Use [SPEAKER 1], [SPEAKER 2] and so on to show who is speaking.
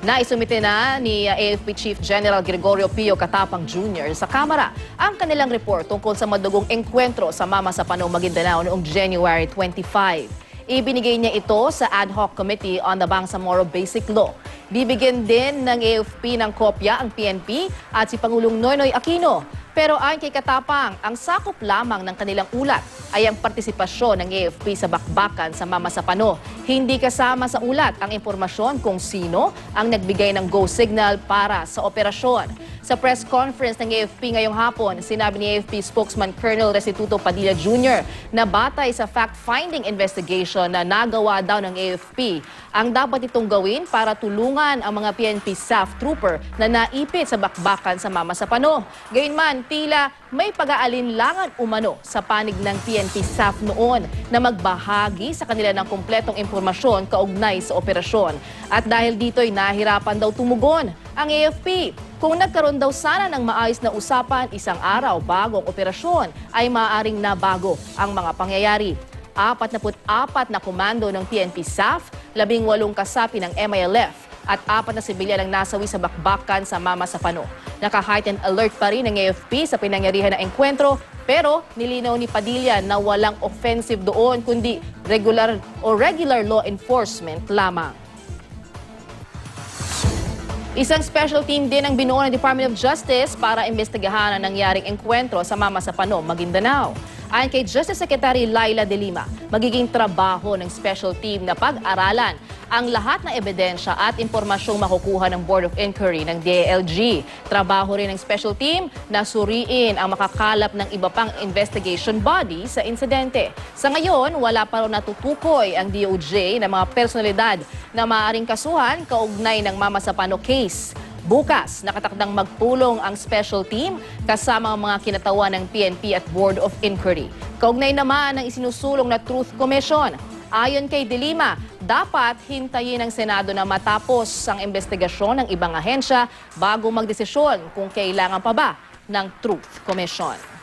[SPEAKER 1] Naisumite na ni uh, AFP Chief General Gregorio Pio Katapang Jr. sa Kamara ang kanilang report tungkol sa madugong engkwentro sa Mama sa Panong Maguindanao noong January 25. Ibinigay niya ito sa Ad Hoc Committee on the Bangsamoro Basic Law. Bibigyan din ng AFP ng kopya ang PNP at si Pangulong Noynoy Aquino. Pero ayon kay Katapang, ang sakop lamang ng kanilang ulat ay ang partisipasyon ng AFP sa bakbakan sa Mama sa Pano. Hindi kasama sa ulat ang impormasyon kung sino ang nagbigay ng go signal para sa operasyon. Sa press conference ng AFP ngayong hapon, sinabi ni AFP spokesman Colonel Restituto Padilla Jr. na batay sa fact-finding investigation na nagawa daw ng AFP, ang dapat itong gawin para tulungan ang mga PNP staff trooper na naipit sa bakbakan sa Mama sa Pano. Gayunman, tila may pag-aalinlangan umano sa panig ng PNP staff noon na magbahagi sa kanila ng kumpletong impormasyon kaugnay sa operasyon. At dahil dito'y nahirapan daw tumugon ang AFP. Kung nagkaroon daw sana ng maayos na usapan isang araw bago ang operasyon, ay maaaring nabago ang mga pangyayari. 44 na komando ng PNP SAF, 18 kasapi ng MILF, at apat na sibilyan ang nasawi sa bakbakan sa Mama sa Pano. Naka-heightened alert pa rin ng AFP sa pinangyarihan ng engkwentro pero nilinaw ni Padilla na walang offensive doon kundi regular o regular law enforcement lamang. Isang special team din ang binuo ng Department of Justice para imbestigahan ang nangyaring engkwentro sa Mama sa Pano, Maguindanao. Ayon kay Justice Secretary Laila De Lima, magiging trabaho ng special team na pag-aralan ang lahat ng ebidensya at impormasyong makukuha ng Board of Inquiry ng DALG. Trabaho rin ng special team na suriin ang makakalap ng iba pang investigation body sa insidente. Sa ngayon, wala pa rin natutukoy ang DOJ ng mga personalidad na maaaring kasuhan kaugnay ng Mama sa Pano case. Bukas, nakatakdang magpulong ang special team kasama ang mga kinatawan ng PNP at Board of Inquiry. Kaugnay naman ang isinusulong na Truth Commission. Ayon kay Dilima, dapat hintayin ng Senado na matapos ang investigasyon ng ibang ahensya bago magdesisyon kung kailangan pa ba ng Truth Commission.